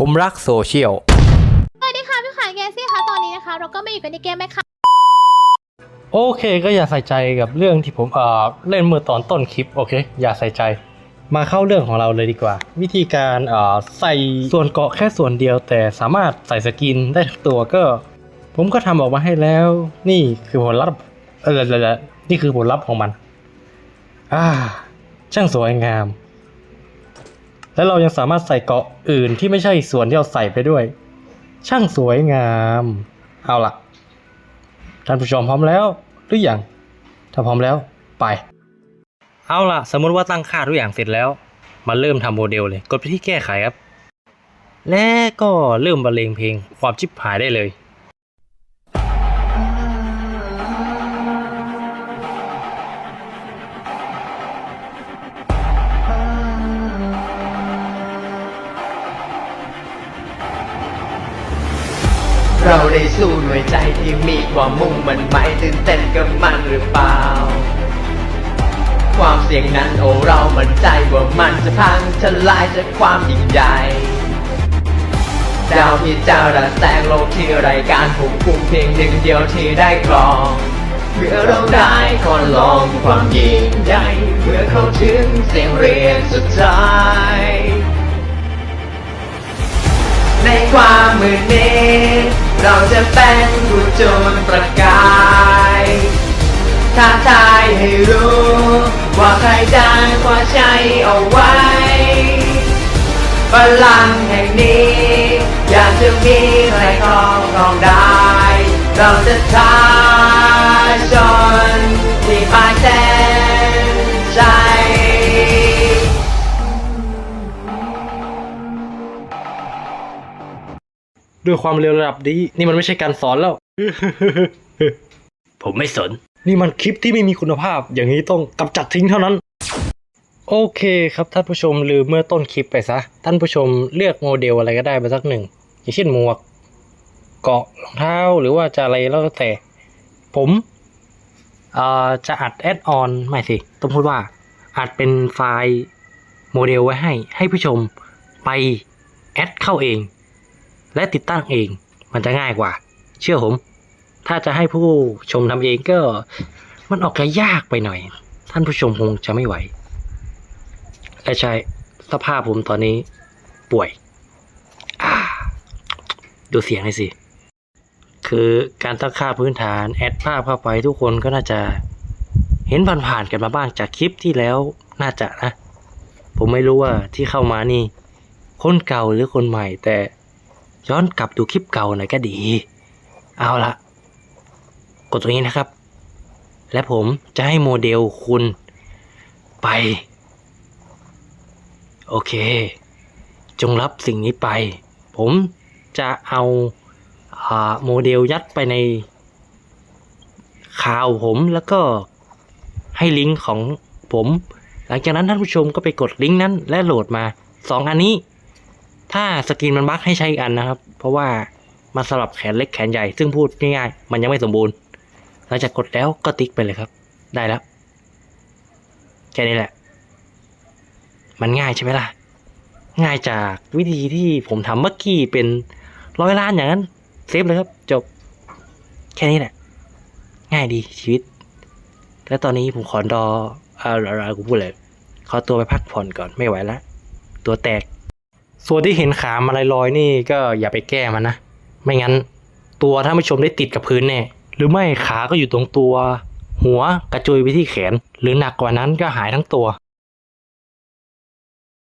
ผมรักโซเชียล สวัสดีค่ะพี่ขายแกซี่ค่ะตอนนี้นะคะ เราก็มาอยู่กันในเกมไหมคะโอเคก็อย่าใส่ใจกับเรื่องที่ผมเอ่อเล่นเมื่อตอนต้นคลิปโอเค อย่าใส่ใจ มาเข้าเรื่องของเราเลยดีกว่า วิธีการเอ่อใส่ส่วนเกาะแค่ส่วนเดียว แต่สามารถใส่สกินได้ทั้งตัวก็ ผมก็ทำออกมาให้แล้ว นี่คือผลลัพธ์เออเออนี่คือผลลัพธ์ของมัน อ่า ช่างสวยงาม แล้วเรายังสามารถใส่เกาะอื่นที่ไม่ใช่ส่วนที่เราใส่ไปด้วย ช่างสวยงาม เอาล่ะท่านผู้ชมพร้อมแล้วหรือยังถ้าพร้อมแล้วไป เอาล่ะ สมมติว่าตั้งค่าทุกอย่างเสร็จแล้ว มาเริ่มทำโมเดลเลย กดไปที่แก้ไขครับ และก็เริ่มบรรเลงเพลงความชิบหายได้เลย เราได้สู้ด้วยใจที่มีความมุ่งมันหมายตื่นเต้นกับมันหรือเปล่า ความเสี่ยงนั้นโอ้เรามั่นใจว่ามันจะพังทลายจากความยิ่งใหญ่ดาวที่เจ้าระแสงโลกที่รายการผูกคุมเพียงหนึ่งเดียวที่ได้กรองเมื่อเราได้ขอลองความยิ่งใหญ่เมื่อเข้าถึงเสียงเรียกสุดท้ายในความมืดนี้ เราจะเป็นผู้จนประกายท้าทายให้รู้ ว่าใครจะคว้าชัยเอาไว้พลังแห่งนี้ อยากจะมีใครครองครองได้ เราจะท้าชน ด้วยความเร็วระดับนี้ นี่มันไม่ใช่การสอนแล้ว ผมไม่สน นี่มันคลิปที่ไม่มีคุณภาพ อย่างนี้ต้องกำจัดทิ้งเท่านั้น โอเคครับท่านผู้ชมลืมเมื่อต้นคลิปไปซะ ท่านผู้ชมเลือกโมเดลอะไรก็ได้มาสักหนึ่ง อย่างเช่นหมวก เกาะรองเท้าหรือว่าจะอะไรแล้วก็แต่ ผมเอ่อจะอัดแอดออนไม่สิต้องพูดว่าอัดเป็นไฟล์โมเดลไว้ให้ให้ผู้ชมไปแอดเข้าเอง และติดตั้งเอง มันจะง่ายกว่า เชื่อผม ถ้าจะให้ผู้ชมทำเองก็มันออกจะยากไปหน่อย ท่านผู้ชมคงจะไม่ไหวและใช่สภาพผมตอนนี้ป่วยดูเสียงเลยสิ คือการตั้งค่าพื้นฐานแอดภาพเข้าไปทุกคนก็น่าจะเห็นผ่านๆกันมาบ้างจากคลิปที่แล้วน่าจะนะ ผมไม่รู้ว่าที่เข้ามานี่ คนเก่าหรือคนใหม่แต่ ย้อนกลับดูคลิปเก่าหน่อยก็ดี เอาละกดตรงนี้นะครับ และผมจะให้โมเดลคุณไป โอเค จงรับสิ่งนี้ไป ผมจะเอาอาโมเดลยัดไปในข่าวผมแล้วก็ให้ลิงก์ของผม หลังจากนั้นท่านผู้ชมก็ไปกดลิงก์นั้นและโหลดมาสองอันนี้ ถ้าสกินมันบั๊กให้ใช้อีกอันนะครับ เพราะว่ามันสลับแขนเล็กแขนใหญ่ ซึ่งพูดง่ายๆ มันยังไม่สมบูรณ์ หลังจากกดแล้วก็ติ๊กไปเลยครับ ได้แล้ว แค่นี้แหละ มันง่ายใช่ไหมล่ะ ง่ายจากวิธีที่ผมทำเมื่อกี้เป็นร้อยล้านอย่างนั้น เซฟเลยครับ จบ แค่นี้แหละ ง่ายดีชีวิต และตอนนี้ผมขอดออะไรกูพูดเลยขอตัวไปพักผ่อนก่อนไม่ไหวแล้วตัวแตก ส่วนที่เห็นขามาลอยๆนี่ก็อย่าไปแก้มันนะ ไม่งั้น ตัวท่านผู้ชมได้ติดกับพื้นแน่หรือไม่ขาก็อยู่ตรงตัว หัวกระจุยไปที่แขน หรือหนักกว่านั้นก็หายทั้งตัว